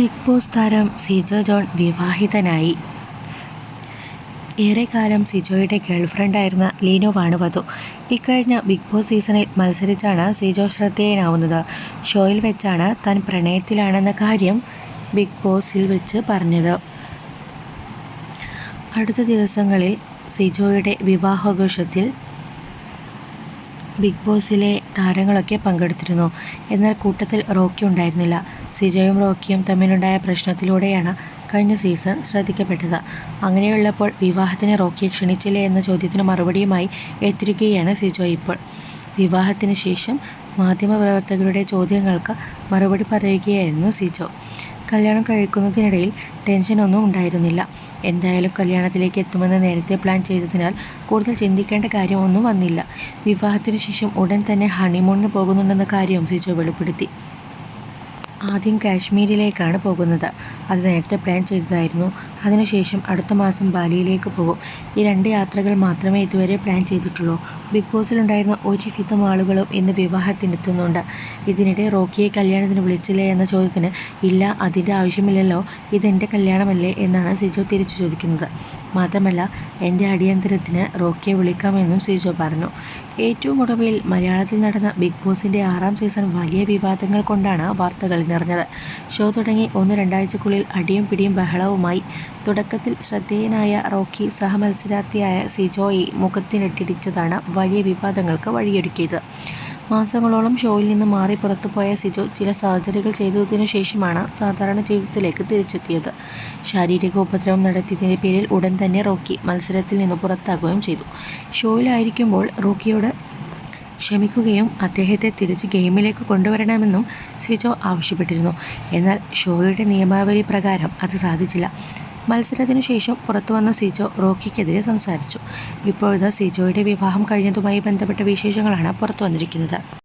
Big boss താരം Sijo John വിവാഹിതനായി. ഏറെക്കാലം സിജോയുടെ ഗേൾഫ്രണ്ടായിരുന്ന ലീനോവാണ് വധു. ഇക്കഴിഞ്ഞ ബിഗ് ബോസ് സീസണിൽ മത്സരിച്ചാണ് സിജോ ശ്രദ്ധേയനാവുന്നത്. ഷോയിൽ വെച്ചാണ് താൻ പ്രണയത്തിലാണെന്ന കാര്യം ബിഗ് ബോസിൽ വെച്ച് പറഞ്ഞത്. അടുത്ത ദിവസങ്ങളിൽ സിജോയുടെ വിവാഹാഘോഷത്തിൽ ബിഗ് ബോസിലെ താരങ്ങളൊക്കെ പങ്കെടുത്തിരുന്നു. എന്നാൽ കൂട്ടത്തിൽ റോക്കി ഉണ്ടായിരുന്നില്ല. സിജയും റോക്കിയും തമ്മിലുണ്ടായ പ്രശ്നത്തിലൂടെയാണ് കഴിഞ്ഞ സീസൺ ശ്രദ്ധിക്കപ്പെട്ടത്. അങ്ങനെയുള്ളപ്പോൾ വിവാഹത്തിന് റോക്കിയെ ക്ഷണിച്ചില്ലേ എന്ന ചോദ്യത്തിന് മറുപടിയുമായി എത്തിരിക്കുകയാണ് സിജോ ഇപ്പോൾ. വിവാഹത്തിന് ശേഷം മാധ്യമപ്രവർത്തകരുടെ ചോദ്യങ്ങൾക്ക് മറുപടി പറയുകയായിരുന്നു സിജോ. കല്യാണം കഴിക്കുന്നതിനിടയിൽ ടെൻഷനൊന്നും ഉണ്ടായിരുന്നില്ല. എന്തായാലും കല്യാണത്തിലേക്ക് എത്തുമെന്ന് നേരത്തെ പ്ലാൻ ചെയ്തതിനാൽ കൂടുതൽ ചിന്തിക്കേണ്ട കാര്യം ഒന്നും വന്നില്ല. വിവാഹത്തിന് ശേഷം ഉടൻ തന്നെ ഹണിമൂണിന് പോകുന്നുണ്ടെന്ന കാര്യവും സിജോ വെളിപ്പെടുത്തി. ആദ്യം കാശ്മീരിലേക്കാണ് പോകുന്നത്. അത് നേരത്തെ പ്ലാൻ ചെയ്തതായിരുന്നു. അതിനുശേഷം അടുത്ത മാസം ബാലിയിലേക്ക് പോകും. ഈ രണ്ട് യാത്രകൾ മാത്രമേ ഇതുവരെ പ്ലാൻ ചെയ്തിട്ടുള്ളൂ. ബിഗ് ബോസിലുണ്ടായിരുന്ന ഒരു വിധം ആളുകളും ഇന്ന് വിവാഹത്തിനെത്തുന്നുണ്ട്. ഇതിനിടെ റോക്കിയെ കല്യാണത്തിന് വിളിച്ചില്ലേ എന്ന ചോദ്യത്തിന് ഇല്ല അതിന്റെ ആവശ്യമില്ലല്ലോ ഇതെന്റെ കല്യാണമല്ലേ എന്നാണ് സിജോ തിരിച്ചു ചോദിക്കുന്നത്. മാത്രമല്ല എന്റെ അടിയന്തരത്തിന് റോക്കിയെ വിളിക്കാമെന്നും സിജോ പറഞ്ഞു. ഏറ്റവും ഒടുവിൽ മലയാളത്തിൽ നടന്ന ബിഗ് ബോസിന്റെ ആറാം സീസൺ വലിയ വിവാദങ്ങൾ കൊണ്ടാണ് വാർത്തകൾ നിറഞ്ഞത് ഷോ തുടങ്ങി ഒന്ന് രണ്ടാഴ്ചക്കുള്ളിൽ അടിയും പിടിയും ബഹളവുമായി. തുടക്കത്തിൽ ശ്രദ്ധേയനായ റോക്കി സഹമത്സരാർത്ഥിയായ സിജോയെ മുഖത്തിനിട്ടിടിച്ചതാണ് വലിയ വിവാദങ്ങൾക്ക് വഴിയൊരുക്കിയത്. മാസങ്ങളോളം ഷോയിൽ നിന്ന് മാറി പുറത്തുപോയ സിജോ ചില സർജറികൾ ചെയ്തതിനു ശേഷമാണ് സാധാരണ ജീവിതത്തിലേക്ക് തിരിച്ചെത്തിയത്. ശാരീരിക ഉപദ്രവം നടത്തിയതിന്റെ പേരിൽ ഉടൻ തന്നെ റോക്കി മത്സരത്തിൽ നിന്ന് പുറത്താകുകയും ചെയ്തു. ഷോയിലായിരിക്കുമ്പോൾ റോക്കിയോട് ക്ഷമിക്കുകയും അദ്ദേഹത്തെ തിരിച്ച് ഗെയിമിലേക്ക് കൊണ്ടുവരണമെന്നും സിജോ ആവശ്യപ്പെട്ടിരുന്നു. എന്നാൽ ഷോയുടെ നിയമാവലി പ്രകാരം അത് സാധിച്ചില്ല. മത്സരത്തിനു ശേഷം പുറത്തു വന്ന സിജോ റോക്കിക്കെതിരെ സംസാരിച്ചു. ഇപ്പോഴത്തെ സിജോയുടെ വിവാഹം കഴിഞ്ഞതുമായി ബന്ധപ്പെട്ട വിശേഷങ്ങളാണ് പുറത്തു വന്നിരിക്കുന്നത്